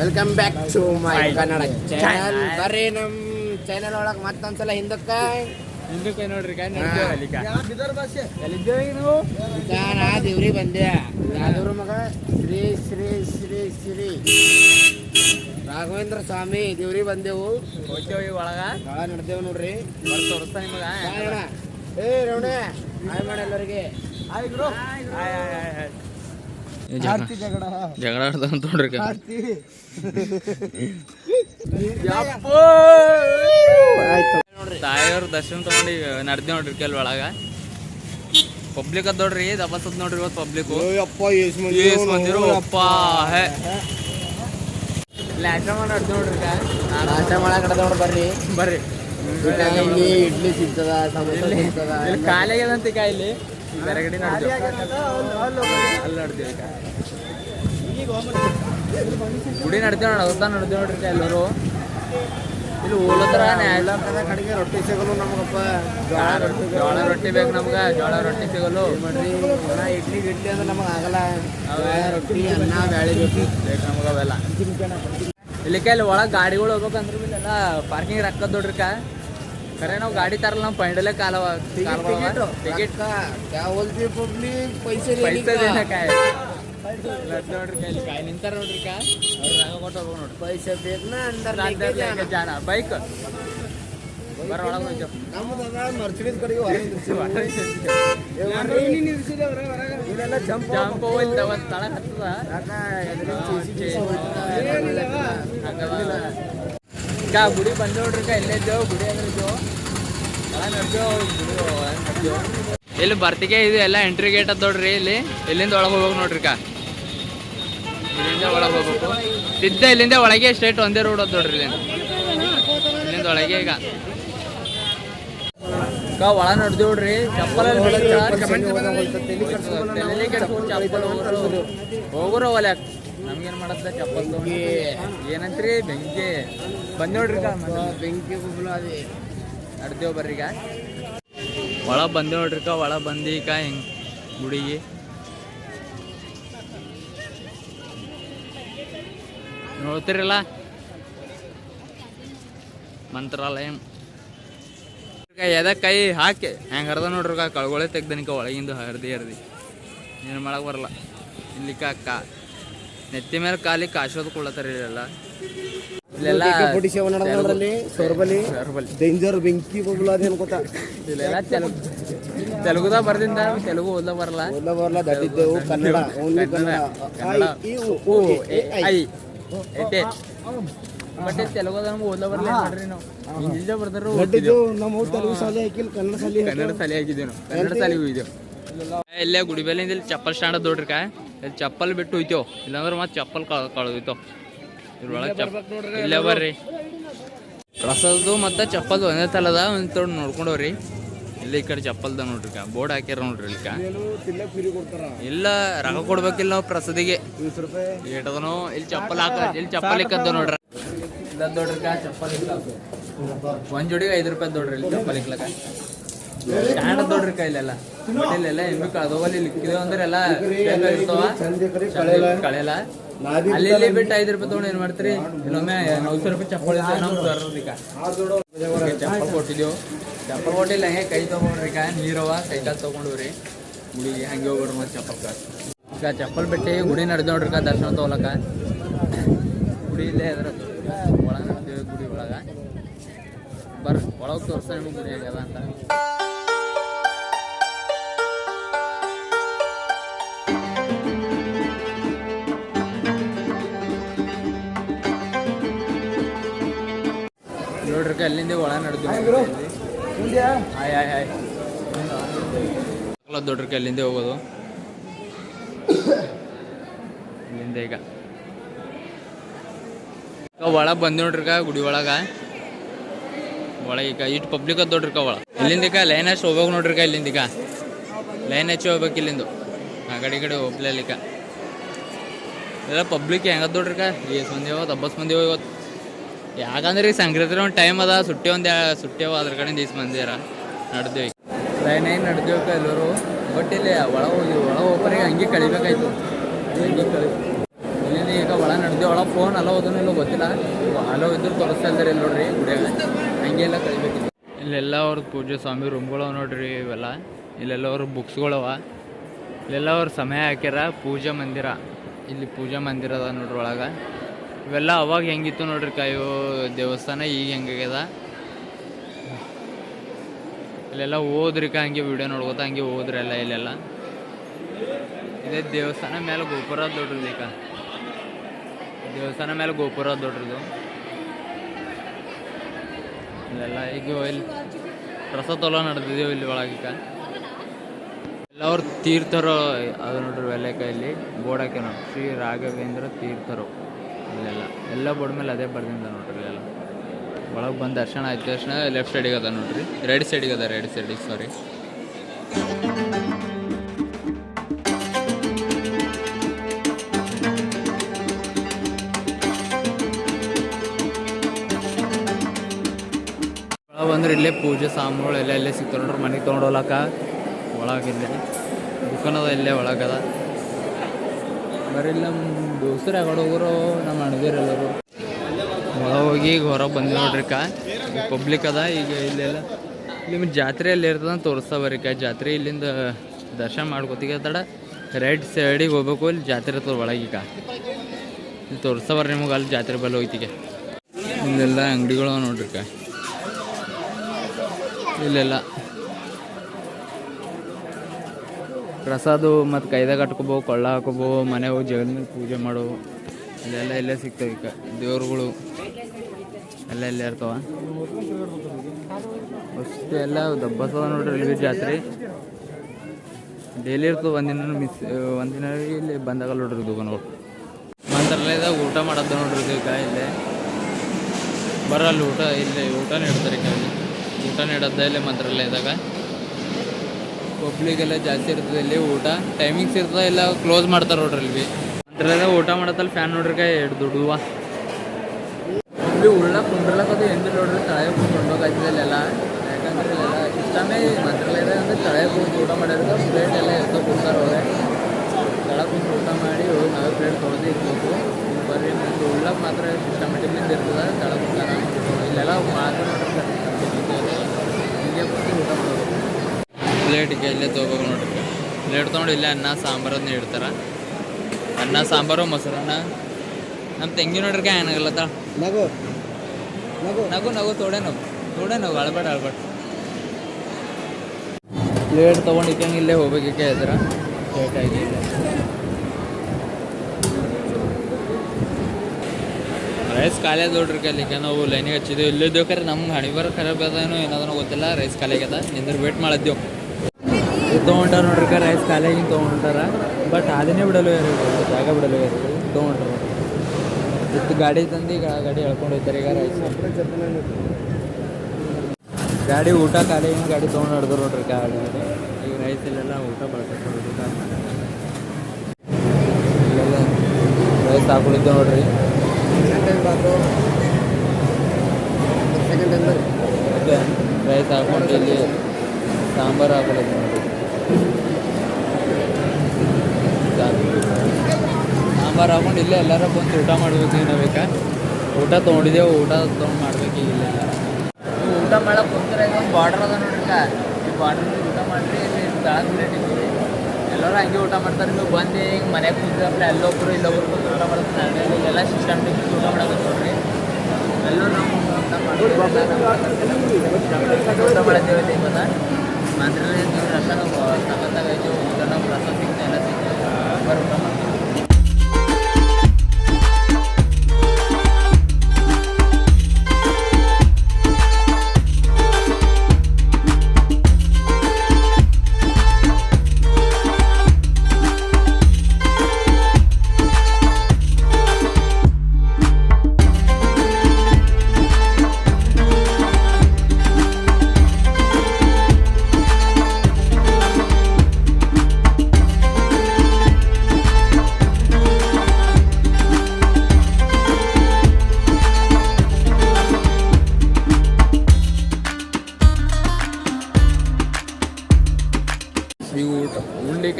Welcome back to my Kannada channel channel. ಬರ್ರಿ ನಮ್ channel ಒಳಗ್ ಮತ್ತೊಂದ್ಸಲ ಹಿಂದಕ್ಕ ಹಿಂದಕ್ಕೆ ನೋಡ್ರಿ ನಾ ದೇವ್ರಿ ಬಂದೆ. ಯಾವ್ದವ್ರ ಮಗ? ಶ್ರೀ ಶ್ರೀ ಶ್ರೀ ಶ್ರೀ. ರಾಘವೇಂದ್ರ ಸ್ವಾಮಿ ದೇವ್ರಿ ಬಂದೆವು. ಹೋಗ್ತೇವೆ ಒಳಗ? ಭಾಳ ನಡ್ದೇವ್ ನೋಡ್ರಿ. ತೋರಿಸ್ತಾ ನಿಮಗ. ಏ ರವಣ ಹಾಯ್ ಮಾಡ ಎಲ್ಲರಿಗೆ. ಹಾಯ್ ಆಡ್ದ ಅಂತ ನೋಡ್ರಿ ಆಯ್ತು. ತಾಯಿಯವ್ರ ದರ್ಶನ ತಗೊಂಡು ನಡ್ದಿ ನೋಡ್ರಿ ಕೆಲ್ ಒಳಗ. ಪಬ್ಲಿಕ್ ಅದ್ ನೋಡ್ರಿ ದಬಸದ್ ನೋಡ್ರಿ ಇವತ್ತು ಪಬ್ಲಿಕ್ ಮಂದಿರು. ಅಪ್ಪ ಹೇ. ಇಲ್ಲಿ ಆಶ್ರಮ ನಡ್ದೇವ್ ನೋಡ್ರಿ. ನಾಷ್ಟ ಮಾಡಕ್ ನೋಡ್ ಬರ್ರಿ. ಬರ್ರಿ. ಇಲ್ಲಿ ಇಡ್ಲಿ ಸಿಗ್ತದ ಸಮೋಸ ಇಲ್ಲಿ. ಕಡೆ ಅಲ್ಲಿ ನಡ್ದೇವ್ ಈಗ. ಗುಡಿ ನಡ್ತೀವಿ ನೋಡ ನಡ್ದೇವ್ ನೋಡ್ರಿ ಎಲ್ಲರೂ. ಇಲ್ಲಿ ನ್ಯಾಯ ಕಡೆಗೆ ರೊಟ್ಟಿ ಸಿಗಲು ನಮಗಪ್ಪ. ಜೋಳ ರೊಟ್ಟಿ ಜೋಳ ರೊಟ್ಟಿ ಬೇಕು ನಮ್ಗ ಜೋಳ ರೊಟ್ಟಿ ಸಿಗಲು ಮಾಡ್ರಿ? ಒಣ ಇಡ್ಲಿ ಗಿಡ್ಲಿ ಅಂದ್ರೆ ನಮಗೆ ಆಗಲ್ಲ. ಅವೇ ರೊಟ್ಟಿ ಅನ್ನ ಬ್ಯಾಳಿ ರೊಟ್ಟಿ. ಬೇಕು ನಮಗ ಅವೆಲ್ಲ. ಇಲ್ಲಿಕ್ಕೆ ಇಲ್ಲಿ ಒಳಗೆ ಗಾಡಿಗಳು ಹೋಗ್ಬೇಕಂದ್ರೆ ಇಲ್ಲೆಲ್ಲ ಪಾರ್ಕಿಂಗ್ ರೊಕ್ಕದ ನೋಡ್ರಿ ಕಾ ಖರೆ ನಾವು ಗಾಡಿ ತರಲ್ಲ ನಾವು ಪೈಂಡಲೆ ಕಾಲವ ಟಿಕೆಟ್ क्या बोलते पब्लिक पैसे देने ಪೈಸೆ का ದೇನಕಾಯ ನೋಡ್ರಿ ಕಾ ಇಲ್ಲಿ ಕಾಯಿ ನಿಂತಾರ ನೋಡ್ರಿ ಕಾ ಅವ್ರು ರೊಕ್ಕ ಕೊಟ್ಟು ಹೋಗ್ಬೇಕು ನೋಡ್ರಿ पैसे देखना अंदर लेके ಅಂದರ್ जाना ಜಾನ ಬೈಕ್ ಬರ ಒಳಗೆ ಹೋಯ್ತು ನಮ್ಮದಾಗ ಮರ್ಸಿಡೀಸ್ ಕಡೆಗೆ ಹೊರಗೆ ಇಲ್ಲೆಲ್ಲ ಜಂಪ್ ಜಂಪ್ ಹೋಯ್ತು ಒಂದು ತಳ ಹತ್ತದ ಕಾ ಗುಡಿ ಬಂದ ನೋಡ್ರಿ ಕಾ ಇಲ್ಲೇ ಇದ್ದೇವು ಗುಡಿ ಅಂದ್ರೆ ಇದ್ದೇವು ಇಲ್ಲಿ ಬರ್ತಿಗೆ ಇದು ಎಲ್ಲ ಎಂಟ್ರಿ ಗೇಟ್ ಅದ ನೋಡ್ರಿ ಇಲ್ಲಿ. ಇಲ್ಲಿಂದ ಒಳಗೆ ಹೋಗ್ಬೇಕು ನೋಡ್ರಿ ಕಾ. ಇಲ್ಲಿಂದ ಒಳಗೆ ಹೋಗ್ಬೇಕು. ಸಿದ್ಧ ಇಲ್ಲಿಂದ ಒಳಗೆ ಸ್ಟ್ರೇಟ್ ಒಂದೇ ರೋಡ್ ಅದ ನೋಡ್ರಿ ಇಲ್ಲಿ ಇಲ್ಲಿಂದ ಒಳಗೆ ಈಗ. ಒಳ ನಡ್ದೇವ್ರಿ ಚಪ್ಪಲಲ್ಲಿ ಚಪ್ಪಲ್ ಹೋಗೋರು. ಒಲೆ. ನಮ್ಗೇನ್ ಮಾಡತ್ತ ಚಪ್ಪಲ್ ಏನಂತ್ರಿ ಬೆಂಕಿ? ಬಂದ್ ನೋಡ್ರಿ ಬೆಂಕಿ ನಡ್ದೇವ್ ಬರ್ರಿಗ ಒಳ ಬಂದೆ ನೋಡ್ರಿಕ ಒಳ ಬಂದೀಕ ಹಿಂಗ್ ಗುಡಿಗೆ ನೋಡ್ತಿರಲ್ಲ? ಮಂತ್ರಾಲಯ. ಎದ ಕೈ ಹಾಕಿ ಹೆಂಗೆ ಹರ್ದ ನೋಡ್ರಿ ಕಾ ಕಳ್ಗೊಳೆ ತೆಗ್ದನಿಕ ಒಳಗಿಂದು ಹರ್ದಿ ಹರ್ದಿ. ಏನು ಮಾಡಕ್ ಬರಲ್ಲ. ಇಲ್ಲಿ ಅಕ್ಕ. ನೆತ್ತಿ ಮೇಲೆ ಕಾಲಿ ಕಾಶೋದ್ ಕೊಡ್ಲತ್ತಾರ ಇಲ್ಲೆಲ್ಲ. ಇಲ್ಲೆಲ್ಲ ಪುಡಿ ಸೇವನೆ ನಡೆದ ನೋಡ್ರಲ್ಲಿ ಸೋರ್ಬಲಿ. ಡೇಂಜರ್ ಬೆಂಕಿ ಗುಬ್ಬಲ ಅದೇ ಅನ್ಕೋತ ಇಲ್ಲೆಲ್ಲ ತೆಲುಗು ತೆಲುಗುದಾಗ ಬರ್ದಿಂದ ತೆಲುಗು ಓದ್ಲ ಬರಲ್ಲ. ಓದ್ಲ ಬರಲ್ಲ ದಡ್ಡಿದ್ದೆವು ಕನ್ನಡ ಓನ್ಲಿ ಕನ್ನಡ. ಐ, ಓ ಎ ಐ. ಐತೆ ಬಟ್ ತೆಲುಗುದಾಗ ನಮ್ಗೆ ಓದ್ಲ ಬರಲ್ಲ ಮಾಡ್ರಿ ನಾವು? ಇಂಗ್ಲೀಷ್ ಬರ್ತಾರ ದಡ್ಡಿದ್ದು ನಮ್ಮ ತೆಲುಗು ಶಾಲೆ ಹಾಕಿಲ್ಲ ಕನ್ನಡ ಶಾಲೆ ಕನ್ನಡ ಶಾಲೆ ಆಗಿದ್ದೇವೆ ನಾವು. ಕನ್ನಡ ಶಾಲೆ ಹೋಗಿದ್ದೇವೆ ಇಲ್ಲೇ ಗುಡಿ ಬೇಲಿಂದ ಇಲ್ಲಿ ಚಪ್ಪಲ್ ಸ್ಟ್ಯಾಂಡ್ ಅದ ನೋಡ್ರಿ ಕಾ ಇಲ್ಲಿ ಚಪ್ಪಲ್ ಬಿಟ್ಟು ಹೋಯ್ತೇವ್ ಇಲ್ಲಾಂದ್ರೆ ಮತ್ತೆ ಚಪ್ಪಲ್ ಕಳ್ ಕಳೆದೋಯ್ತೇವ್ ಇಲ್ಲೇ ಬರ್ರಿ. ಪ್ರಸಾದದು ಮತ್ತೆ ಚಪ್ಪಲ್ ಒಂದೇ ತಲದ ಒಂದು ತೋಡ್ ನೋಡ್ಕೊಂಡವ್ರಿ. ಇಲ್ಲಿ ಈ ಕಡೆ ಚಪ್ಪಲ್ದ ನೋಡ್ರಿ ಬೋರ್ಡ್ ಹಾಕ್ಯಾರ ನೋಡ್ರಿ ಇಲ್ಲಿ ಇಲ್ಲ ರೊಕ್ಕ ಕೊಡ್ಬೇಕಿಲ್ಲ ನಾವು ಪ್ರಸಾದಿಗೆ. ಏಟದನೋ ಇಲ್ಲಿ ಚಪ್ಪಲ್ ಹಾಕ ಇಲ್ಲಿ ಚಪ್ಪಲ್ ಇಕ್ಕದ ನೋಡ್ರಿ. ಇಲ್ಲ ನೋಡ್ರಿ ಚಪ್ಪಲ್ ಇಕ್ಕ ಒಂದ್ ಜೋಡಿಗೆ ಐದು ರೂಪಾಯಿ ನೋಡ್ರಿ ಇಲ್ಲಿ ಚಪ್ಪಲ್ ಇಕ್ಲಕ ಸ್ಟ್ಯಾಂಡ್ ನೋಡ್ರಿ ಕೈಲೆಲ್ಲ ಇಲ್ಲೆಲ್ಲ ಎಮ್ಮಿ ಕಳ್ದೋಗಲ್ಲಿ ಇಲ್ಲಿ ಇಕ್ಕಿದೇವ್ ಅಂದ್ರೆ ಎಲ್ಲ ಇರ್ತಾವ ಕಳೆಯಲ್ಲ ಅಲ್ಲಿ ಇಲ್ಲಿ ಬಿಟ್ಟು ಐದು ರೂಪಾಯಿ ತಗೊಂಡು ಏನ್ ಮಾಡ್ತೀರಿ? ಇನ್ನೊಮ್ಮೆ ನೌಸ ರೂಪಾಯಿ ಚಪ್ಪಲ್ ಚಪ್ಪಲ್ ಕೊಟ್ಟಿದ್ದೀವಿ ಚಪ್ಪಲ್ ಕೊಟ್ಟಿಲ್ಲ ಹಂಗೆ ಕೈ ತಗೊಂಡ್ರಿ ಕಾ ನೀರವ ಕೈ ಕಾಲು ತಗೊಂಡ್ರಿ ಗುಡಿ ಹಂಗೆ ಹೋಗ್ಬಿಡ್ರಿ ಮತ್ತೆ ಚಪ್ಪಲ್ ಈಗ ಚಪ್ಪಲ್ ಬಿಟ್ಟು ಗುಡಿ ನಡೆದು ನೋಡ್ರಿ ಕಾ ದರ್ಶನ ತಗೊಳಕ ಗುಡಿ ಇಲ್ಲೇ ಅದ್ರ ಒಳಗೆ ಗುಡಿ ಒಳಗ. ಬರ್ರಿ, ಒಳಗೆ ತೋರಿಸ್ತಾ ನಿಮಗೆ ಗುಡಿ ಆಗ್ಯದ ಅಂತ. ನೋಡ್ರಿ ಕಾ ಅಲ್ಲಿಂದ ಒಳ ನಡೆದು ಹಾಯ್ ಹಾಯ್ ಹಾಯ್ ದೊಡ್ಡ್ರಿ ಕಾ ಅಲ್ಲಿಂದ ಹೋಗೋದು. ಇಲ್ಲಿಂದ ಈಗ. ಒಳಗ್ ಬಂದ್ ನೋಡ್ರಿ ಗುಡಿ ಒಳಗ. ಒಳಗೆ ಈಗ ಇಟ್ಟು ಪಬ್ಲಿಕ್ ಅದ ನೋಡ್ರಿ ಒಳ. ಇಲ್ಲಿಂದ ಈಗ ಲೈನ್ ಹಚ್ಚಿ ಹೋಗ್ಬೇಕು ನೋಡ್ರಿ ಕಾ ಇಲ್ಲಿಂದ ಈಗ. ಲೈನ್ ಹಚ್ಚಿ ಹೋಗ್ಬೇಕು ಇಲ್ಲಿಂದು. ಆ ಕಡೆ ಈ ಕಡೆ ಹೋಗ್ಲಿಕ್ಕ ಎಲ್ಲ ಪಬ್ಲಿಕ್ ಹೆಂಗದ ನೋಡ್ರಿಕ ಎಸ್ ಮಂದಿ ಹೋಗೋದು ಹಬ್ಬಸ್ ಮಂದಿ ಹೋಗೋದು ಯಾಕಂದ್ರೆ ಈಗ ಸಂಕ್ರಾಂತಿ ಒಂದು ಟೈಮ್ ಅದ ಸುಟ್ಟಿ ಒಂದು ಸುಟ್ಟಿ ಅವ ಅದ್ರ ಕಡೆ ಈಸ್ ಮಂದಿರ ನಡೆದೇವಿ. ಲೈನ್ ಏನು ನಡೆದೇವಕ್ಕ ಎಲ್ಲರೂ ಬಟ್ ಇಲ್ಲಿ ಒಳ ಹೋಗಿ ಒಳ ಹೋಗ್ಬರಿಗೆ ಹಂಗೆ ಕಳಿಬೇಕಾಯ್ತು. ಹಂಗೆ ಕಳಿ ಇಲ್ಲಿಂದ ಈಗ ಒಳ ನಡೆದೇವು ಒಳ ಫೋನ್ ಅಲೋ ಹೋದನೋ ಇಲ್ಲೋ ಗೊತ್ತಿಲ್ಲ. ಅಲೋ ಇದ್ರು ತೋರಿಸ್ತಾ ಇದ್ದಾರೆ ಇಲ್ಲಿ ನೋಡ್ರಿ ಗುಡಿಯಾಗ ಹಂಗೆಲ್ಲ ಕಳಿಬೇಕಿತ್ತು. ಇಲ್ಲೆಲ್ಲ ಅವ್ರ ಪೂಜೆ ಸ್ವಾಮಿ ರೂಮ್ಗಳು ನೋಡ್ರಿ ಇವೆಲ್ಲ. ಇಲ್ಲೆಲ್ಲ ಅವ್ರ ಬುಕ್ಸ್ಗಳವ ಇಲ್ಲೆಲ್ಲ ಅವ್ರ ಸಮಯ ಹಾಕ್ಯಾರ ಪೂಜಾ ಮಂದಿರ. ಇಲ್ಲಿ ಪೂಜಾ ಮಂದಿರ ಅದ ನೋಡ್ರಿ ಒಳಗೆ. ಇವೆಲ್ಲ ಅವಾಗ ಹೆಂಗಿತ್ತು ನೋಡ್ರಿ ಕಾಯೋ ದೇವಸ್ಥಾನ ಈಗ ಹೆಂಗಾಗ್ಯದ? ಇಲ್ಲೆಲ್ಲ ಹೋದ್ರಿಕ ಹಂಗೆ ವಿಡಿಯೋ ನೋಡ್ಕೋತ ಹಂಗೆ ಹೋದ್ರೆಲ್ಲ ಇಲ್ಲೆಲ್ಲ. ಇದೇ ದೇವಸ್ಥಾನ ಮೇಲೆ ಗೋಪುರ ದೊಡ್ಡದು ಈಗ. ದೇವಸ್ಥಾನ ಮೇಲೆ ಗೋಪುರ ದೊಡ್ಡದು. ಇಲ್ಲೆಲ್ಲ ಈಗ ಇಲ್ಲಿ ರಸತೋಲ ನಡೆದಿದ್ದೇವೆ ಇಲ್ಲಿ ಒಳಗಿಕ ಎಲ್ಲ ಅವ್ರು ತೀರ್ಥರು ಅದು ನೋಡ್ರಿ ವೆಲೆಕ ಇಲ್ಲಿ ಬೋರ್ಡ್ ಹಾಕ್ಯ ಶ್ರೀ ರಾಘವೇಂದ್ರ ತೀರ್ಥರು. ಎಲ್ಲ ಬೋರ್ಡ್ ಮೇಲೆ ಅದೇ ಬರ್ದಿಂದ ನೋಡ್ರಿ ಎಲ್ಲ. ಒಳಗೆ ಬಂದು ದರ್ಶನ ಆಯ್ತು ತಕ್ಷಣ ಲೆಫ್ಟ್ ಸೈಡಿಗೆ ಅದ ನೋಡ್ರಿ. ರೈಟ್ ಸೈಡಿಗೆ ಅದ ರೈಟ್ ಸೈಡಿಗೆ ಸಾರಿ ಬಂದ್ರೆ ಇಲ್ಲೇ ಪೂಜೆ ಸಾಮಾನುಗಳು ಎಲ್ಲ ಇಲ್ಲೇ ಸಿಗ್ತಾವೆ ನೋಡ್ರಿ. ಮನೆಗೆ ತೊಗೊಂಡು ಒಳಗಿಲ್ಲೇ ದುಕಾನ್ ಅದ ಇಲ್ಲೇ ಒಳಗದ. ಬರೀ ಇಲ್ಲಿ ನಮ್ಮ ದೋಸ್ತರು ಯಾಕಡೆ ಹೋಗೋರು ನಮ್ಮ ಅಣದಿರೆಲ್ಲರು ಒಳಗೆ ಹೋಗಿ ಈಗ ಹೊರಗೆ ಬಂದು ನೋಡ್ರಿ ಕಾ ಪಬ್ಲಿಕ್ ಅದ, ಈಗ ಇಲ್ಲೆಲ್ಲ. ನಿಮ್ಮ ಜಾತ್ರೆ ಅಲ್ಲಿ ಇರ್ತದ ತೋರಿಸ್ತಾ ಬರ್ರಿಕ ಜಾತ್ರೆ ಇಲ್ಲಿಂದ ದರ್ಶನ ಮಾಡ್ಕೋತೀಗ ತಡ ರೈಟ್ ಸೈಡಿಗೆ ಹೋಗ್ಬೇಕು, ಇಲ್ಲಿ ಜಾತ್ರೆ ಇರ್ತದೆ ಒಳಗೆ ಈಗ. ಇಲ್ಲಿ ತೋರಿಸ್ತಾ ಬರ್ರಿ ನಿಮಗೆ ಅಲ್ಲಿ ಜಾತ್ರೆ ಬಲ್ಲಿ ಹೋಗ್ತೀಗ. ಇಲ್ಲೆಲ್ಲ ಅಂಗಡಿಗಳು ನೋಡ್ರಿ ಕಾ ಇಲ್ಲೆಲ್ಲ ಪ್ರಸಾದು ಮತ್ತು ಕೈದಾಗ ಕಟ್ಕೋಬೋದು ಕೊಳ್ಳ ಹಾಕೋಬೋದು ಮನೆ ಹೋಗಿ ಜಗದ ಪೂಜೆ ಮಾಡು, ಅಲ್ಲೆಲ್ಲ ಇಲ್ಲೇ ಸಿಗ್ತವೆ ಈಗ. ದೇವ್ರುಗಳು ಎಲ್ಲ ಇಲ್ಲೇ ಇರ್ತಾವ. ಅಷ್ಟು ಎಲ್ಲ ದಬ್ಬಸದ ನೋಡ್ರಿ ಇಲ್ಲಿ ಜಾತ್ರೆ. ಡೈಲಿ ಇರ್ತದೆ ಒಂದಿನ ಮಿಸ್ ಒಂದಿನ ಇಲ್ಲಿ ಬಂದಾಗ ನೋಡ್ರಿ ದುಕಾನ್ಗಳು ಮಂತ್ರಾಲಯದಾಗ ಊಟ ಮಾಡೋದು ನೋಡ್ರಿ ಈಗ ಇಲ್ಲೇ. ಬರಲ್ಲ ಊಟ, ಇಲ್ಲಿ ಊಟ ನೀಡ್ತಾರೆ ಈಗ ಊಟ ನೀಡೋದ ಇಲ್ಲಿ ಮಂತ್ರಾಲಯದಾಗ. ಪಬ್ಲಿಕ್ ಎಲ್ಲ ಜಾಸ್ತಿ ಇರ್ತದೆ ಇಲ್ಲಿ ಊಟ. ಟೈಮಿಂಗ್ಸ್ ಇರ್ತದೆ, ಎಲ್ಲ ಕ್ಲೋಸ್ ಮಾಡ್ತಾರೆ ನೋಡ್ರಿ ಇಲ್ಲಿ ಅಂದ್ರೆ ಊಟ ಮಾಡತ್ತಲ್ಲಿ ಫ್ಯಾನ್ ನೋಡ್ರಿ ಕೈ ದುಡ್ಡುವ ಇಲ್ಲಿ ಉಳ್ಳ ಕುಂಡ್ರಲಕ್ಕ ಅದು ಎಂದು ನೋಡ್ರಿ ತಳೆ ಕುಂಡು ಎಲ್ಲ ಯಾಕಂದ್ರೆ ಇಲ್ಲೆಲ್ಲ ಇಷ್ಟಮೇ ಮಂತ್ರಾಲಯದ ಅಂದ್ರೆ ತಳೆ ಕುಂತು ಊಟ ಮಾಡಿದ್ರೆ ಪ್ಲೇಟ್ ಎಲ್ಲ ಎತ್ತೋ ಕೊಡ್ತಾರೆ ಅವ್ರೆ. ತಳ ಕುಂತು ಊಟ ಮಾಡಿ ನಾವು ಪ್ಲೇಟ್ ತೊಳೆದು ಇರ್ಬೇಕು ಬರ್ರಿ, ನಮ್ದು ಉಳ್ಳಕ್ಕೆ ಮಾತ್ರ ಸಿಸ್ಟಮೆಟಿಕ್ಲಿಂದ ಇರ್ತದೆ ತಳ ಕುಂತಾರ ಇಲ್ಲೆಲ್ಲ ಮಾತ್ರ ಹಿಂಗೆ ಹೀಗೆ ಊಟ ಮಾಡೋದು ಪ್ಲೇಟಿಗೆ ಇಲ್ಲೇ ತೊಗೋಬೇಕು ನೋಡ್ರಿ. ಪ್ಲೇಟ್ ತೊಗೊಂಡು ಇಲ್ಲೇ ಅನ್ನ ಸಾಂಬಾರನ್ನ ಇಡ್ತಾರ. ಅನ್ನ ಸಾಂಬಾರು ಮೊಸರನ್ನ. ನಮ್ಮ ತೆಂಗಿ ನೋಡ್ರಿ ಕಾಯಿ ಏನಾಗಲ್ಲತ್ತ ನಗು. ನಗು. ನಗು ನಗು ತೋಡೆ ನಗು. ತೋಡೆ ನಗು ಅಳ್ಬೇಡ ಅಳ್ಬೇಡ. ಪ್ಲೇಟ್ ತೊಗೊಂಡು ಇಕ್ಕಂಗೆ ಇಲ್ಲೇ ಹೋಗ್ಬೇಕಿಕ್ಕೆ ಇದ್ರ ಪ್ಲೇಟಾಗಿ ರೈಸ್ ಖಾಲಿ ಅದ ನೋಡ್ರಿ ಕಲಿಕ ನಾವು ಲೈನಿಗೆ ಹಚ್ಚಿದ್ವಿ. ಇಲ್ಲೇ ಕರೆ ನಮ್ಗೆ ಹಣಿ ಬರೋ ಖರಾಬ್ ಅದೇನೋ ಏನಾದ್ರು ಗೊತ್ತಿಲ್ಲ. ರೈಸ್ ಖಾಲಿ ಆಗ್ಯದ. ನಿಂದ್ರೆ ವೇಟ್ ಮಾಡಿದ್ದೆವು ತೊಗೊಂಡಾರ ನೋಡ್ರಿ ಕ ರೈಸ್ ಖಾಲಿ ಆಗಿ ತೊಗೊಂಡಾರ. ಬಟ್ ಅದನ್ನೇ ಬಿಡಲು ಯಾರು ಜಾಗ ಬಿಡಲು ಯಾರು ತೊಗೊಂಡ್ರ. ಇತ್ತು ಗಾಡಿ ತಂದು ಈಗ ಗಾಡಿ ಎಳ್ಕೊಂಡು ಹೋಗ್ತಾರೆ ಈಗ ರೈಸ್ ಗಾಡಿ ಊಟ ಕಾಲೇಜಿನ ಗಾಡಿ ತೊಗೊಂಡು ಹೊಡೆದ್ರು ನೋಡ್ರಿ ಗಾಡಿ ಈಗ ರೈಸ್ ಇಲ್ಲೆಲ್ಲ ಊಟ ಬಳಸ್ಕೊಂಡು ಇಲ್ಲೆಲ್ಲ ರೈಸ್ ಹಾಕೊಂಡಿದ್ದೆ ನೋಡ್ರಿ. ರೈಸ್ ಹಾಕೊಂಡು ಇಲ್ಲಿ ಸಾಂಬಾರು ಹಾಕೊಳ್ಳೋದು ನೋಡಿ ಸಾಂಬಾರು ಹಾಕೊಂಡು ಇಲ್ಲೇ ಎಲ್ಲರೂ ಬಂದು ಊಟ ಮಾಡ್ಬೇಕು ಏನೋ ಬೇಕಾ? ಊಟ ತೊಗೊಂಡಿದ್ದೇವೆ, ಊಟ ತೊಗೊಂಡು ಮಾಡ್ಬೇಕು ನೀವು ಊಟ ಮಾಡಕ್ಕೆ ಬಂದ್ರೆ ಇದೊಂದು ಬಾರ್ಡರ್ ಅದ ನೋಡ್ರಿ ಅಕ್ಕ. ಈ ಬಾರ್ಡರ್ ಊಟ ಮಾಡ್ರಿ, ಇಲ್ಲಿ ಜಾಸ್ತಿ ಎಲ್ಲರೂ ಹಂಗೆ ಊಟ ಮಾಡ್ತಾರೆ. ನೀವು ಬಂದು ಹಿಂಗೆ ಮನೆಗೆ ಕುಂತಿದ್ರೆ ಎಲ್ಲೊಬ್ಬರು ಇಲ್ಲೊಬ್ರು ಬಂದು ಊಟ ಮಾಡ್ತಾರೆ ಇಲ್ಲೆಲ್ಲ ಸಿಸ್ಟಮ್ಟಿಕ್ ಊಟ ಮಾಡೋದಕ್ಕೆ ನೋಡ್ರಿ ಎಲ್ಲರೂ ನಾವು ಊಟ ಮಾಡ್ತೀವಿ ಊಟ ಮಾಡಿದ್ದೇವೆ ಇವತ್ತು ಮಂತ್ರಾಲಯ ರಸನ ಊಟ ನಾವು ರಸ ಸಿಗ್ತಾ ಎಲ್ಲ ಸಿಗ್ತದೆ ಬರೋ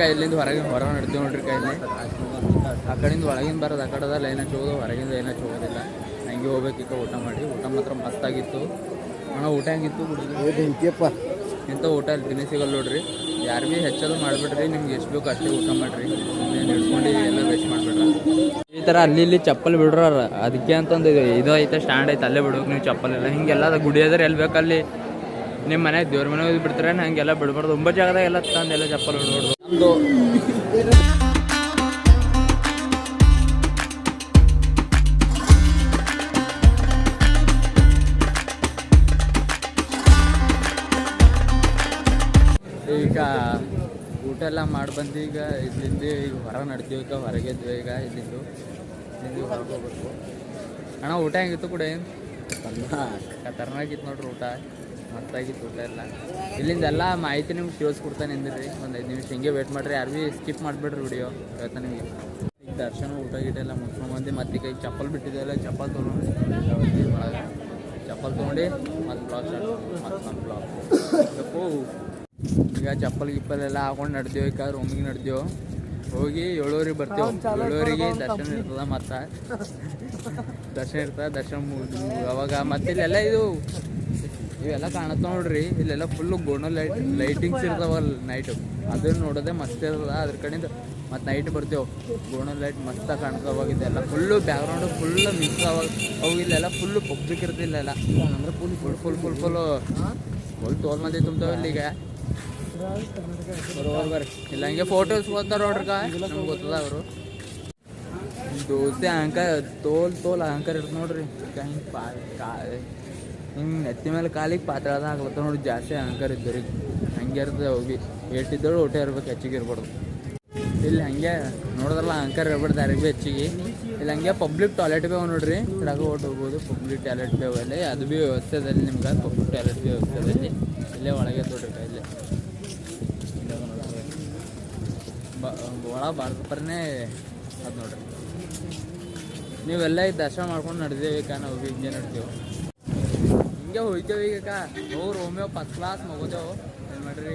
ಮಾಡ್ತೀವಿ ಇಲ್ಲಿಂದ ಹೊರಗೆ ಹೊರ ನಡ್ತೀವಿ ನೋಡ್ರಿ ಕೈಲಿ ಆ ಕಡೆಯಿಂದ ಒಳಗಿಂದ ಬರೋದು ಆ ಕಡೆದ ಲೈನ್ ಹಚ್ಚೋದು ಹೊರಗಿಂದ ಲೈನ್ ಹಚ್ಚೋದಿಲ್ಲ. ಹಂಗೆ ಹೋಗ್ಬೇಕೀಗ ಊಟ ಮಾಡಿ. ಊಟ ಮಾತ್ರ ಮಸ್ತಾಗಿತ್ತು. ಅಣ್ಣ ಊಟ ಹೆಂಗಿತ್ತು ಬೆಂಕಿಯಪ್ಪ. ಇಂಥ ಊಟ ಇಲ್ಲಿ ತಿನ್ನಿ ಸಿಗಲ್ಲ ನೋಡ್ರಿ. ಯಾರು ಭೀ ಹೆಚ್ಚದು ಮಾಡಿಬಿಡ್ರಿ ನಿಮ್ಗೆ ಎಷ್ಟು ಬೇಕು ಅಷ್ಟೇ ಊಟ ಮಾಡಿರಿ. ಹಿಡ್ಕೊಂಡು ಎಲ್ಲ ವೇಸ್ಟ್ ಮಾಡಿಬಿಡ್ರಿ. ಈ ಥರ ಅಲ್ಲಿ ಇಲ್ಲಿ ಚಪ್ಪಲ್ ಬಿಡ್ರ ಅದಕ್ಕೆ ಅಂತಂದು ಇದು ಇದು ಐತೆ ಸ್ಟ್ಯಾಂಡ್ ಐತೆ ಅಲ್ಲೇ ಬಿಡ್ಬೇಕು ನೀವು ಚಪ್ಪಲ್ ಎಲ್ಲ. ಹಿಂಗೆಲ್ಲ ಗುಡಿ ಅದ್ರ ಎಲ್ಲಿ ಬೇಕಲ್ಲಿ ನಿಮ್ಮ ಮನೆ ದೇವ್ರ ಮನೆ ಹೋಗಿ ಬಿಡ್ತಾರೆ ಹಂಗೆಲ್ಲ ಬಿಡ್ಬಾರ್ದು. ಒಂಬತ್ತು ಜಾಗದಾಗ ಎಲ್ಲ ತಂದು ಎಲ್ಲ ಚಪ್ಪಲ್ ನೋಡ್ಬೋದು ನಮ್ಮದು ಈಗ ಊಟ ಎಲ್ಲ ಮಾಡಿ ಬಂದು ಈಗ. ಇಲ್ಲಿಂದ ಈಗ ಹೊರ ನಡ್ತೀವಿ ಈಗ ಹೊರಗೆ ಇದ್ವಿ ಈಗ ಇಲ್ಲಿಂದು. ಇಲ್ಲಿಂದ ಹೊರಗೆ ಹೋಗ್ಬೇಕು. ಅಣ್ಣ ಊಟ ಹೆಂಗಿತ್ತು ಕೂಡ? ಏನು ಖತರ್ನಾಗಿತ್ತು ನೋಡ್ರಿ ಊಟ. ಮಸ್ತಾಗಿತ್ತು ಊಟ ಎಲ್ಲ. ಇಲ್ಲಿಂದ ಎಲ್ಲ ಮಾಹಿತಿ ನಿಮ್ಗೆ ತಿಳಿಸ್ಕೊಡ್ತಾನೆ ನಿಂದಿರಿ ಒಂದು ಐದು ನಿಮಿಷ ಹಿಂಗೆ ವೇಟ್ ಮಾಡಿರಿ. ಯಾರು ಭೀ ಸ್ಕಿಪ್ ಮಾಡಿಬಿಡ್ರಿ ವಿಡಿಯೋ ಹೇಳ್ತಾನೆ ನಿಮಗೆ. ಈಗ ದರ್ಶನ ಊಟ ಗೀಟ ಎಲ್ಲ ಮುಗಿಸ್ಕೊಂಡು ಬಂದು ಮತ್ತೆ ಕೈ ಚಪ್ಪಲ್ ಬಿಟ್ಟಿದ್ದೆಲ್ಲ ಚಪ್ಪಲ್ ತೊಗೊಂಡು ಒಳಗೆ. ಚಪ್ಪಲ್ ತೊಗೊಂಡು ಮತ್ತೆ ಬ್ಲಾಕ್ ಸ್ಟಾರ್ಟ್ ಮತ್ತೆ ನಮ್ಮ ಬ್ಲಾಕ್ ಈಗ ಚಪ್ಪಲ್ ಗಿಪ್ಪಲ್ ಎಲ್ಲ ಹಾಕೊಂಡು ನಡ್ದೇವು ಈಗ ರೂಮಿಗೆ ನಡ್ದೇವು ಹೋಗಿ ಏಳುವರೆಗೆ ಬರ್ತೀವಿ. ಏಳುವರೆಗೆ ದರ್ಶನ ಇರ್ತದ ಮತ್ತೆ. ದರ್ಶನ ಇರ್ತದೆ ದರ್ಶನ ಅವಾಗ ಮತ್ತೆ ಇಲ್ಲೆಲ್ಲ ಇದು ಇವೆಲ್ಲ ಕಾಣತ್ತ ನೋಡ್ರಿ. ಇಲ್ಲೆಲ್ಲ ಫುಲ್ಲು ಗೋಣ ಲೈಟ್ ಲೈಟಿಂಗ್ಸ್ ಇರ್ತಾವಲ್ಲ ನೈಟು ಅದನ್ನ ನೋಡೋದೇ ಮಸ್ತ್ ಇರ್ತದ. ಅದ್ರ ಕಡೆಯಿಂದ ಮತ್ತೆ ನೈಟ್ ಬರ್ತೇವೆ. ಗೋಣ ಲೈಟ್ ಮಸ್ತ ಕಾಣ್ತಾವ ಅವಾಗ ಇದೆಲ್ಲ. ಫುಲ್ಲು ಬ್ಯಾಕ್ಗ್ರೌಂಡ್ ಫುಲ್ ಮಿಕ್ಸ್ ಅವಾಗ. ಅವು ಇಲ್ಲೆಲ್ಲ ಫುಲ್ಲು ಪಬ್ಲಿಕ್ ಇರ್ತಿಲ್ಲ ಎಲ್ಲ ಅಂದ್ರೆ full full full full full ತೋಲ್ ಮಂದಿ ತುಂಬ್ತಾವ ಇಲ್ಲಿಗ. ಬರ್ರಿ ಇಲ್ಲ ಹಂಗೆ ಫೋಟೋಸ್ ಓದ್ತಾರ ನೋಡ್ರಿ ನಮ್ಗೆ ಗೊತ್ತದ ಅವರು. ದೋಸೆ ಅಹಂಕಾರ, ತೋಲ್ ತೋಲ್ ಅಹಂಕಾರ ಇರ್ತದೆ ನೋಡ್ರಿ. ಹಿಂಗೆ ನೆತ್ತಿ ಮೇಲೆ ಕಾಲಿಗೆ ಪಾತ್ರದ ಆಗ್ಲತ್ತ ನೋಡಿ, ಜಾಸ್ತಿ ಅಹಂಕಾರ ಇದ್ದರಿ ಹಂಗೆ ಇರ್ತದೆ ಹೋಗಿ. ಏಟಿದ್ದಳು ಊಟ ಇರ್ಬೇಕು, ಹೆಚ್ಚಿಗೆ ಇರ್ಬಾರ್ದು. ಇಲ್ಲಿ ಹಂಗೆ ನೋಡಿದ್ರಲ್ಲ ಅಹಂಕಾರ ಇರ್ಬಾರ್ದು ಯಾರಿಗೆ ಭೀ ಹೆಚ್ಚಿಗೆ. ಇಲ್ಲಿ ಹಂಗೆ ಪಬ್ಲಿಕ್ ಟಾಯ್ಲೆಟ್ ಭೀ ಅವ ನೋಡ್ರಿ. ಇದ್ರಾಗ ಓಟ್ ಹೋಗ್ಬೋದು ಪಬ್ಲಿಕ್ ಟಾಯ್ಲೆಟ್ ಭೀ ಅವಲ್ಲಿ ಅದು ಭೀ ವ್ಯವಸ್ಥೆ ಅದಲ್ಲಿ ನಿಮ್ಗೆ ಪಬ್ಲಿಕ್ ಟಾಯ್ಲೆಟ್ ಭೀ ವ್ಯವಸ್ಥೆ ಅದಲ್ಲಿ ಇಲ್ಲೇ ಒಳಗೆ ನೋಡ್ರಿ ಇಲ್ಲೇ. ಬ, ಒಳ ಪರನೇ ಅದು ನೋಡ್ರಿ. ನೀವೆಲ್ಲ ಈ ದರ್ಶನ ಮಾಡ್ಕೊಂಡು ನಡೆದೇವಿ ಹೋಗಿ ಹಿಂಗೆ ನಡ್ದೇವು ಹಿಂಗೆ ಹೋಯ್ತೇವೆ ಈಗ ನಾವು ರೋಮಿಯೋ ಫಸ್ಟ್ ಕ್ಲಾಸ್ ಮಗೋದೇವು. ಏನು ಮಾಡ್ರಿ?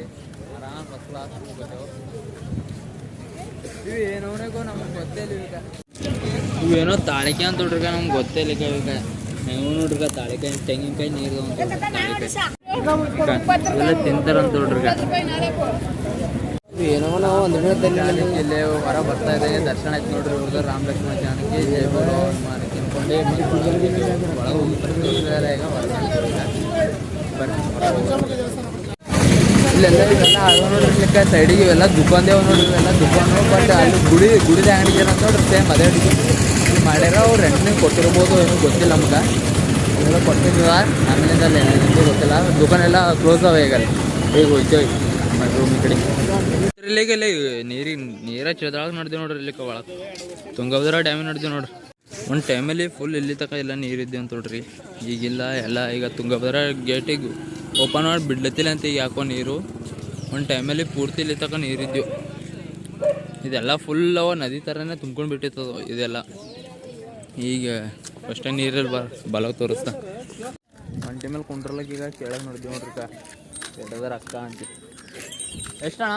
ಆರಾಮ್ ಫಸ್ಟ್ ಕ್ಲಾಸ್ ಮಗೋದೇವು. ಇವು ಏನೋನಗೋ ನಮಗೆ ಗೊತ್ತೇ ಇಲ್ಲ ಈಗ. ಇವೇನೋ ತಾಳಿಕೆ ಅಂತ ನೋಡ್ರಿ ನಮ್ಗೆ ಗೊತ್ತೇ ಇಲ್ಲ ಈಗ ಹೆಂಗ ಹೆಂಗೋ ನೋಡ್ರಿ ತಾಳಿಕಾಯಿ ತೆಂಗಿನಕಾಯಿ ನೀರು ತಾಳಿಕಾಯಿ ಎಲ್ಲ ತಿಂತಾರಂತ ನೋಡ್ರಿ ಏನೋ ನಾವು ಒಂದು ಇಲ್ಲೇ ಹೊರ ಬರ್ತಾ ಇದೆ. ದರ್ಶನ ಆಯ್ತು ನೋಡ್ರಿ ಹುಡುಗ ರಾಮಲಕ್ಷ್ಮಣ ಜಾನಕಿ ಜಯ ಇಲ್ಲೆಲ್ಲ ಇವೆಲ್ಲ ಅದಾವ ನೋಡ್ರಿ ಇಲ್ಲಿಕ್ಕ ಸೈಡಿಗೆ ಇವೆಲ್ಲ ದುಕಾನ್ದೇ ಅವ ನೋಡ್ರಿ ಇವೆಲ್ಲ ದುಕಾನು ಬಟ್ ಅಲ್ಲಿ ಗುಡಿ, ಗುಡಿದ ಅಂಗಡಿ ಏನಂತ ನೋಡ್ರಿ ಸೇಮ್ ಅದೇ ಅಡಿಗೆ ಇಲ್ಲಿ ಮಾಡ್ಯಾರ ಅವ್ರು ರೆಂಟ್ನಿಗೆ ಕೊಟ್ಟಿರ್ಬೋದು ಏನು ಗೊತ್ತಿಲ್ಲ ನಮ್ಗೆ. ಎಲ್ಲ ಕೊಟ್ಟಿದ್ವಿ ಆಮೇಲಿಂದ ಅಲ್ಲಿ ಏನೇನಂತ ಗೊತ್ತಿಲ್ಲ. ದುಕಾನ್ ಎಲ್ಲ ಕ್ಲೋಸ್ ಅವ ಈಗ ಈಗ ಹೋಯ್ತೇವೆ ರೂಮ್ ಈ ಕಡೆ. ಇಲ್ಲಿಗೆಲ್ಲ ನೀರಿ ನೀರ ಚದ್ರಾಗ ನಡ್ದೇವ್ ನೋಡ್ರಿ ಇಲ್ಲಿ ಒಳಗೆ. ತುಂಗಭದ್ರಾ ಡ್ಯಾಮ್ ನಡ್ದೇವ್ ನೋಡ್ರಿ. ಒಂದು ಟೈಮಲ್ಲಿ ಫುಲ್ ಇಲ್ಲಿ ತನಕ ಎಲ್ಲ ನೀರಿದ್ದೆ ಅಂತ ನೋಡ್ರಿ ಈಗಿಲ್ಲ, ಎಲ್ಲ ಈಗ ತುಂಗಭದ್ರಾ ಗೇಟಿಗೆ ಓಪನ್ ಮಾಡಿ ಬಿಡ್ಲತ್ತಿಲ್ಲ ಅಂತ ಈಗ ಯಾಕೋ ನೀರು. ಒಂದು ಟೈಮಲ್ಲಿ ಪೂರ್ತಿ ಇಲ್ಲಿ ತನಕ ನೀರಿದ್ದೆವು ಇದೆಲ್ಲ ಫುಲ್ ಅವ ನದಿ ಥರನೇ ತುಂಬ್ಕೊಂಡು ಬಿಟ್ಟಿರ್ತದ ಇದೆಲ್ಲ. ಈಗ ಫಸ್ಟ್ ನೀರಲ್ಲಿ ಬ ಬಲ ತೋರಿಸ್ತ ಒಂಟಿ ಮೇಲೆ ಕುಂಡ್ರಲಕ್ಕೆ ಈಗ ಕೇಳಕ್ಕೆ ನೋಡಿದ್ವಿ ನೋಡ್ರಿ ಅಕ್ಕ ಎಡದ ಅಕ್ಕ ಅಂತ. ಎಷ್ಟಣ್ಣ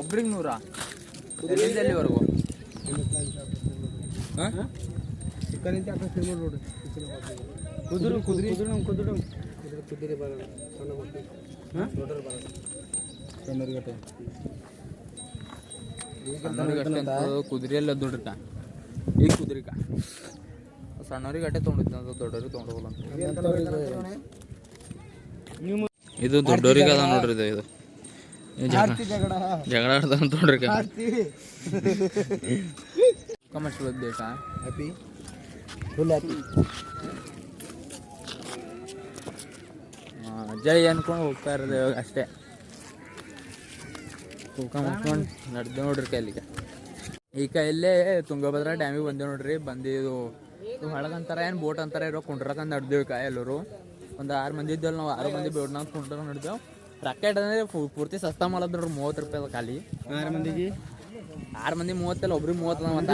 ಒಬ್ರಿಗೆ ನೂರಾ? ಎಲ್ಲಿಂದ ಎಲ್ಲಿವರೆಗೂ? ಕುದುರೆಲ್ಲ ದೊಡ್ಡಕ ಈಗ ಕುದುರಿಕ. ಸಣ್ಣವ್ರಿಗೆ ಅಟ್ಟೆ ತೊಗೊಂಡಿದ್ದ ದೊಡ್ಡವ್ರಿಗೆ ತೊಗೊಂಡೋಗಲ್ಲ ಇದು ದೊಡ್ಡವ್ರಿಗೆ ಅದ ನೋಡ್ರಿ ಇದು ಇದು. ಜಗಳ ಆಡ್ದ ಅಂತ ನೋಡ್ರಿ ಕಮರ್ಷಿಯಲ್ ಬೇಕಾ ಹ್ಯಾಪಿ ಫುಲ್ ಹ್ಯಾಪಿ ಜೈ ಅನ್ಕೊಂಡು ಹೋಗ್ತಾ ಇರೋದು ಇವಾಗ ಅಷ್ಟೇ. ತೂಕ ಮಾಡ್ಕೊಂಡು ನಡೆದು ನೋಡ್ರಿ ಕೈಲಿಗೆ. ಈ ಕೈಯಲ್ಲೇ ತುಂಗಭದ್ರಾ ಡ್ಯಾಮಿಗೆ ಬಂದೇವು ನೋಡ್ರಿ ಬಂದಿದ್ದು ಹಳಗಂತಾರ ಏನು ಬೋಟ್ ಅಂತಾರ ಇರೋ ಕುಂಡ್ರಕಂತ ನಡೆದೇವು ಕಾಯಿ ಎಲ್ಲರು. ಒಂದು ಆರು ಮಂದಿ ಇದ್ದೇವೆ ನಾವು ಆರು ಮಂದಿ ಬೋಟ್ ನಾವು ಕುಂಡ್ರ ನಡೆದೇವು. ರಾಕೆಟ್ ಅಂದ್ರೆ ಪೂರ್ತಿ ಸಸ್ತಾ ಮಾಡದ್ ನೋಡ್ರಿ ಮೂವತ್ತು ರೂಪಾಯಿ ಅದ ಖಾಲಿ. ಆರು ಮಂದಿಗೆ? ಆರು ಮಂದಿ ಮೂವತ್ತಲ್ಲ ಒಬ್ರಿಗೆ ಮೂವತ್ತು ಅಂತ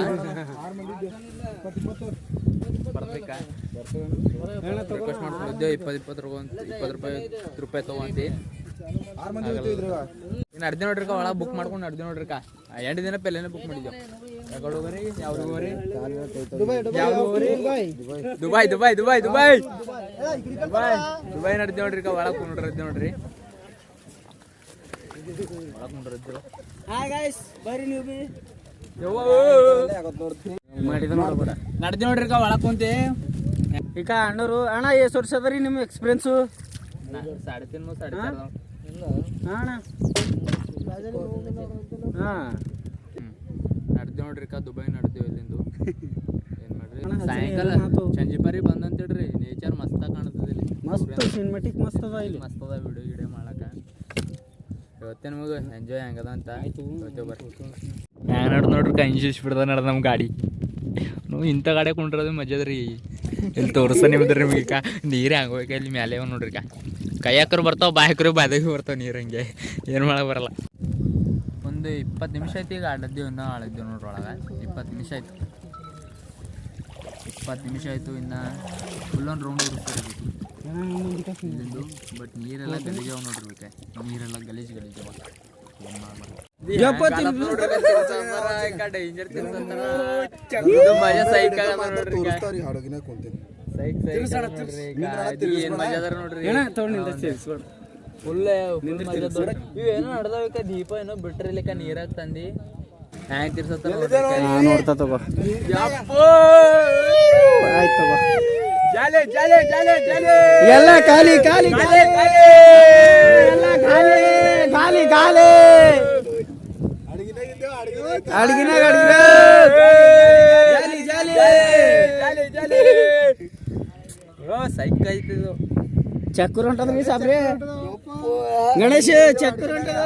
ರಿಕ್ವೆಸ್ಟ್ ಮಾಡ್ಕೊಂಡಿದ್ದೇವೆ ಇಪ್ಪತ್ತು ಇಪ್ಪತ್ತು ರೂಪಾಯಿ ಇಪ್ಪತ್ತು ರೂಪಾಯಿ ಹತ್ತು ರೂಪಾಯಿ ತೊಗೊಂತಿ ಇನ್ನು ನಡ್ದಿ ನೋಡ್ರಿಕ ಒಳಗೆ ಬುಕ್ ಮಾಡ್ಕೊಂಡು ಅರ್ಧ ನೋಡ್ರಿಕ. ಎಂಟು ದಿನ ಪೆಲ್ಲೇನೆ ಬುಕ್ ಮಾಡಿದ್ದೆವು Dubai Dubai Dubai. Dubai Dubai Dubai ನಡ್ದಿ ನೋಡ್ರಿಕ ಒಳಗೆ ಕುಂಡ್ರದ್ದಿ ನೋಡ್ರಿ. ಒಳಗೆ ಕುಂಡ್ರದ್ದಿಲ್ಲ ಹಾಯ್ ಗಾಯ್ಸ್ ಬರ್ರಿ ನೀವು ಬಿ ನಡ್ದಿ ನೋಡ್ರಿ ಒಳಗೆ ಕುಂತಿ. ಈಗ ಅಣ್ಣರು ಅಣ್ಣ ಎಷ್ಟು ವರ್ಷ ಅದ ರೀ ನಿಮ್ಮ ಎಕ್ಸ್ಪೀರಿಯನ್ಸು ಸಾಡೆ ತಿನ್ನು ಸಾಡೆ ಅಣ್ಣ. ಹಾಂ. ನಡ್ದಿ ನೋಡ್ರಿಕ ದುಬೈ ನಡ್ದೇವು ಇಲ್ಲಿಂದು. ಏನ್ ಮಾಡ್ರಿ? ಸಾಯಂಕಾಲ. ಸಂಜೆ ಬಂದಂತೇಳ್ರಿ ನೇಚರ್ ಮಸ್ತ ಕಾಣ್ತದ ಇಲ್ಲಿ. ಮಸ್ತ್ ಸಿನಿಮೆಟಿಕ್ ಮಸ್ತ್ ಅದ ಇಲ್ಲಿ. ಮಸ್ತ್ ಅದ ವಿಡಿಯೋ ಗಿಡಿಯೋ ಮಾಡಕ. ಇವತ್ತೇ ನಮಗೆ ಎಂಜಾಯ್ ಹೆಂಗದ ಅಂತ ನಡ್ದು ನೋಡ್ರಿ ಕೈ ಬಿಡ್ದ ನಡ್ದ ನಮ್ಮ ಗಾಡಿ. ನಾವು ಇಂಥ ಗಾಡಿ ಕುಂಡ್ರದ ಮಜದ ರೀ ಇಲ್ಲಿ ತೋರ್ಸೋ ನಿಮ್ದ್ರಿ ನಿಮಗೆ ಈಗ. ನೀರು ಹಂಗೆ ಹೋಗಿ ಇಲ್ಲಿ ಮ್ಯಾಲೆ ನೋಡ್ರಿ ಕಾ ಕೈಯಾಕರು ಬರ್ತಾವ ಬಾಯಕರು ಬಾದಾಗಿ ಬರ್ತಾವ ನೀರು ಹಂಗೆ. ಏನು ಮಾಡಕ್ಕೆ ಬರಲ್ಲ. ಒಂದು ಇಪ್ಪತ್ತು ನಿಮಿಷ ಐತಿ ಈಗ ಆಡದ್ದೇವು ಇನ್ನೂ ಆಡದ್ದೇವು ನೋಡ್ರಿ ಒಳಗೆ ಇಪ್ಪತ್ತು ನಿಮಿಷ ಆಯ್ತು. ಇಪ್ಪತ್ತು ನಿಮಿಷ ಆಯಿತು ಇನ್ನು ಫುಲ್ ಒಂದು ರೌಂಡ್ ಇರ್ಬೇಕು ಇಲ್ಲಿಂದು ಬಟ್ ನೀರೆಲ್ಲ ಗಲೀಜಾವ ನೋಡ್ರಿ ಬೇಕೆ ನೀರೆಲ್ಲ ಗಲೀಜ್ ಗಲೀಜಾವ ಮಜಾ ಸೇರಿಸ್ಬೇಡ ಫುಲ್ ಇವು ಏನೋ ನಡ್ದಾವ ದೀಪ ಏನೋ ಬಿಟ್ರಿಲಿಕ್ಕ ನೀರಾಗ ತಂದಿ. ನೋಡ್ತಾ ತಗೋ. ಆಯ್ತು ಎಲ್ಲ ಖಾಲಿ ಖಾಲಿ ಖಾಲಿ ಎಲ್ಲ ಖಾಲಿ ಖಾಲಿ ಖಾಲಿ. ಅಡ್ಗಿನಾಗ ಚಕ್ರ ಐತಿದು. ಚಕ್ಕರ್ ಹೊಂಟದ್ರಿ ಸಾಬ್ರಿ. ಗಣೇಶ್ ಚಕ್ಕರ್ ಹೊಂಟದ.